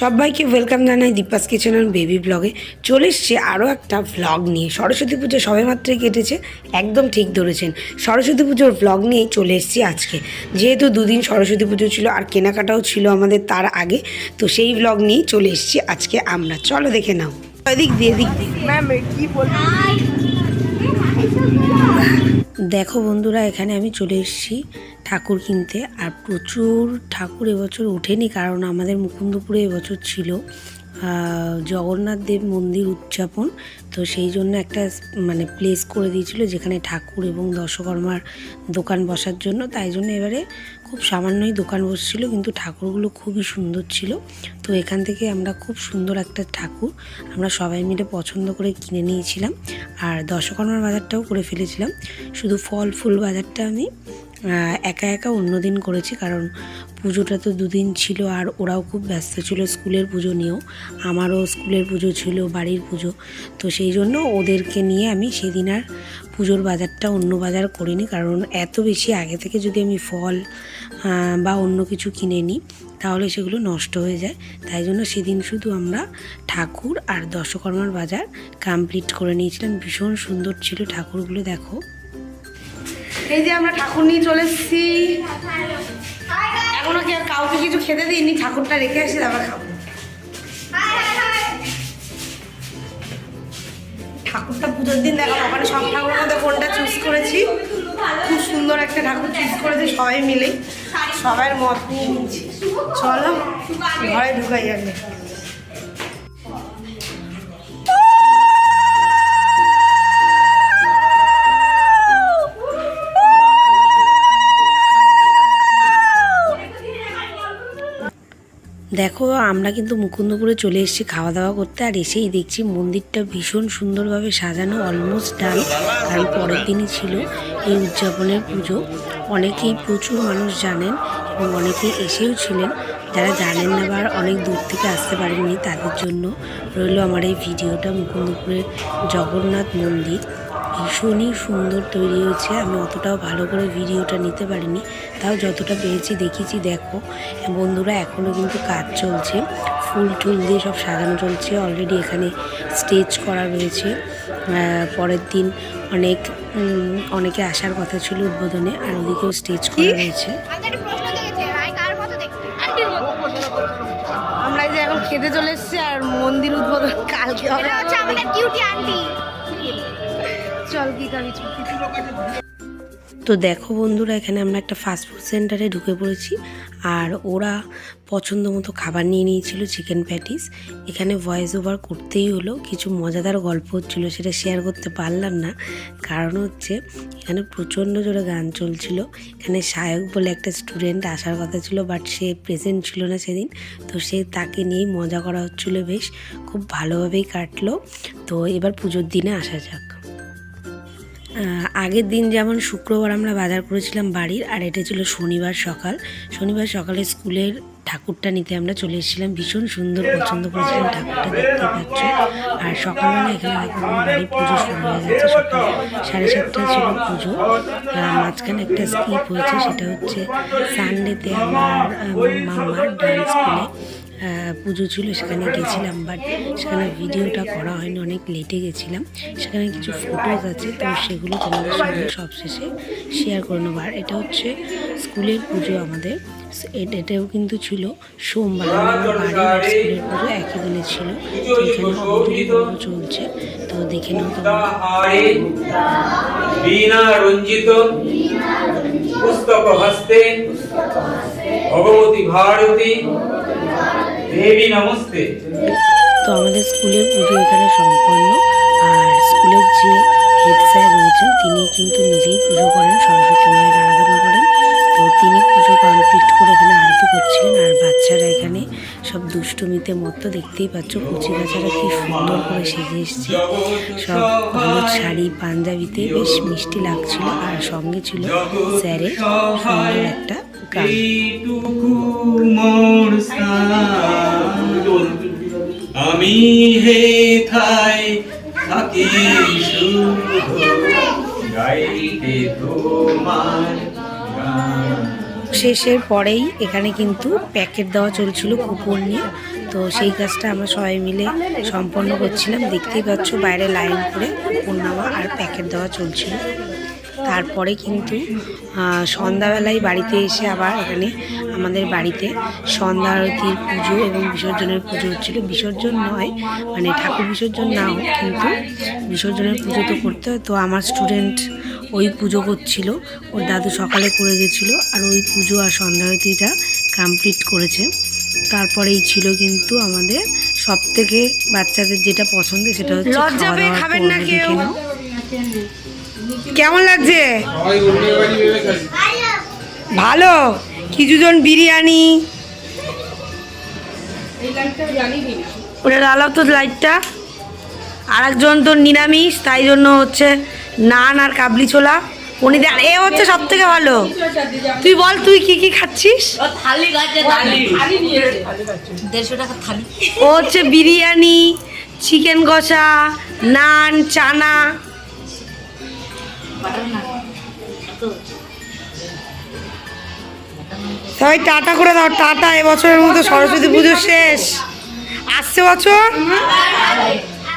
সবাইকে ওয়েলকাম জানাই Deepa's kitchen and baby ব্লগে চলে এসছে আরও একটা ভ্লগ নিয়ে। সরস্বতী পুজো সবে মাত্রই কেটেছে একদম ঠিক ধরেছেন। সরস্বতী পুজোর ভ্লগ নিয়েই চলে এসেছি আজকে। যেহেতু দুদিন সরস্বতী পুজো ছিল আর কেনাকাটাও ছিল আমাদের তার আগে তো সেই ভ্লগ নিয়েই চলে এসেছি আজকে আমরা। চলো দেখে নাও। এদিক দিয়ে এদিক দিয়ে। দেখো বন্ধুরা, এখানে আমি চলে এসেছি ঠাকুর কিনতে। আর প্রচুর ঠাকুর এবছর ওঠেনি, কারণ আমাদের মুকুন্দপুরে এবছর ছিল জগন্নাথ দেব মন্দির উদযাপন। তো সেই জন্য একটা মানে প্লেস করে দিয়েছিল, যেখানে ঠাকুর এবং দশকর্মার দোকান বসার জন্য। তাই জন্য এবারে খুব সামান্যই দোকান বসছিল, কিন্তু ঠাকুরগুলো খুবই সুন্দর ছিল। তো এখান থেকে আমরা খুব সুন্দর একটা ঠাকুর আমরা সবাই মিলে পছন্দ করে কিনে নিয়েছিলাম। আর দশকর্মার বাজারটাও করে ফেলেছিলাম। শুধু ফল, ফুল বাজারটা আমি একা একা অন্য দিন করেছি কারণ পুজোটা তো দুদিন ছিল আর ওরাও খুব ব্যস্ত ছিল স্কুলের পুজো নিয়েও। আমারও স্কুলের পুজো ছিল, বাড়ির পুজো। তো সেই জন্য ওদেরকে নিয়ে আমি সেদিন আর পুজোর বাজারটা অন্য বাজার করিনি কারণ এত বেশি আগে থেকে যদি আমি ফল বা অন্য কিছু কিনে নিই তাহলে সেগুলো নষ্ট হয়ে যায়। তাই জন্য সেদিন শুধু আমরা ঠাকুর আর দশকর্মার বাজার কমপ্লিট করে নিয়েছিলাম। ভীষণ সুন্দর ছিল ঠাকুরগুলো দেখো। এই যে আমরা ঠাকুর নিয়ে চলে এসেছি। এখনও কি আর কাউকে কিছু খেতে দিইনি? ঠাকুরটা রেখে আসি তারপর খাব। ঠাকুরটা পুজোর দিন দেখাবো। ওখানে সব ঠাকুরের মধ্যে কোনটা চুজ করেছি? খুব সুন্দর একটা ঠাকুর চুজ করেছি সবাই মিলে। সবার মত নিয়ে নিয়েছি। চলো, ঘরে ঢুকাই আগে। দেখো, আমরা কিন্তু মুকুন্দপুরে চলে এসেছি খাওয়া দাওয়া করতে আর এসেই দেখছি মন্দিরটা ভীষণ সুন্দরভাবে সাজানো অলমোস্ট ডান কারণ পরের দিনই ছিল এই উদযাপনের পুজো। অনেকেই প্রচুর মানুষ জানেন এবং অনেকেই এসেও ছিলেন। যারা জানেন না বা অনেক দূর থেকে আসতে পারেননি, তাদের জন্য রইল আমার এই ভিডিওটা, মুকুন্দপুরের জগন্নাথ মন্দির। ভীষণই সুন্দর তৈরি হয়েছে। আমি অতটাও ভালো করে ভিডিওটা নিতে পারিনি। তাও যতটা পেরেছি দেখেছি দেখো। বন্ধুরা এখনও কিন্তু কাজ চলছে। ফুল টুল দিয়ে সব সাজানো চলছে। অলরেডি এখানে স্টেজ করা রয়েছে। পরের দিন অনেক অনেকে আসার কথা ছিল উদ্বোধনে আর ওদিকেও স্টেজ করা রয়েছে। মতো আমরা যে এখন খেতে চলে এসেছি আর মন্দির উদ্বোধন কালকে হচ্ছে আমাদের কিউটি আন্টি তো দেখো বন্ধুরা, এখানে আমরা একটা ফাস্টফুড সেন্টারে ঢুকে পড়েছি, আর ওরা পছন্দ মতো খাবার নিয়ে নিয়েছিল চিকেন প্যাটিস এখানে ভয়েস ওভার করতেই হলো, কিছু মজাদার গল্প হচ্ছিল, সেটা শেয়ার করতে পারলাম না। কারণ হচ্ছে, এখানে প্রচণ্ড জোরে গান চলছিল। এখানে সায়ক বলে একটা স্টুডেন্ট আসার কথা ছিল বাট সে প্রেজেন্ট ছিল না সেদিন। তো সে তাকে নিয়েই মজা করা হচ্ছিল বেশ, খুব ভালোভাবেই কাটলো। তো এবার পুজোর দিনে আসা যাক। আগের দিন যেমন শুক্রবার আমরা বাজার করেছিলাম বাড়ির, আর এটা ছিল শনিবার সকাল। শনিবার সকালে স্কুলের ঠাকুরটা নিতে আমরা চলে এসেছিলাম। ভীষণ সুন্দর, পছন্দ করেছিলাম ঠাকুরটা দেখতে পাচ্ছ। আর সকালবেলা এখানে বাড়ির পুজো শুরু হয়ে গেছে সকাল সাড়ে সাতটায় ছিল পুজো। মাঝখানে একটা স্কিপ হয়েছে, সেটা হচ্ছে সানডেতে আমার মামার ডান্স স্কুলে পুজো ছিল, সেখানে গেছিলাম বাট সেখানে ভিডিওটা করা হয়নি, অনেক লেটে গেছিলাম। সেখানে কিছু ফটোজ আছে, তো সেগুলো তোমাদের সঙ্গে সবশেষে শেয়ার করে নেব। আর এটা হচ্ছে স্কুলের পুজো আমাদের। এটাও কিন্তু ছিল সোমবার বাড়ির স্কুলের পুজো একই দিনে ছিল। এখানে চলছে, তো দেখে রঞ্জিত, পুস্তক হস্তে, ভগবতী ভারতী দেবী নমস্তে। তো আমাদের স্কুলের পুজো এখানে সম্পন্ন আর স্কুলের যে হেড স্যার রয়েছেন তিনি কিন্তু নিজেই পুজো করেন সরস্বতী মায়ের আরাধনা করেন। তো তিনি পুজো কমপ্লিট করে এখানে আরতি করছিলেন আর বাচ্চারা এখানে সব দুষ্টুমিতে মতো দেখতেই পাচ্ছ কচি বাচ্চারা কি সুন্দর করে সেজে এসছে। সব হলুদ শাড়ি পাঞ্জাবিতে বেশ মিষ্টি লাগছিল আর সঙ্গে ছিল স্যারের সুন্দর একটা গান। আমি হে থাই, থাকি গাইতে তোমার শেষের পরেই এখানে কিন্তু প্যাকেট দেওয়া চলছিল কুপন নিয়ে। তো সেই কাজটা আমরা সবাই মিলে সম্পন্ন করছিলাম। দেখতেই পাচ্ছ বাইরে লাইন করে কুপন নেওয়া আর প্যাকেট দেওয়া চলছিল। তারপরে কিন্তু সন্ধ্যাবেলায় বাড়িতে এসে আবার এখানে আমাদের বাড়িতে সন্ধ্যা আরতির পুজো এবং বিসর্জনের পুজো হচ্ছিল বিসর্জন নয় মানে ঠাকুর বিসর্জন না হোক কিন্তু বিসর্জনের পুজো তো করতে হয় তো আমার স্টুডেন্ট ওই পুজো করছিল ওর দাদু সকালে করে গেছিল আর ওই পুজো আর সন্ধ্যা আরতিটা কমপ্লিট করেছে তারপরেই ছিল কিন্তু আমাদের সব থেকে বাচ্চাদের যেটা পছন্দ সেটা হচ্ছে খাওয়া দাওয়ার পর্ব কেউ? দেখে নাও। কেমন লাগছে? ভালো। কিছুজন বিরিয়ানি। ওটা জ্বালাও তো লাইটটা আর একজন তো নিরামিষ, তাই জন্য হচ্ছে নান আর কাবলি ছোলা। উনি এ হচ্ছে সব থেকে ভালো। তুই বল, তুই কি কি খাচ্ছিস? ও হচ্ছে বিরিয়ানি, চিকেন কষা, নান, চানা। সবাই টাটা করে দাও টাটা এবছরের মতো সরস্বতী পুজো শেষ। আসছে বছর?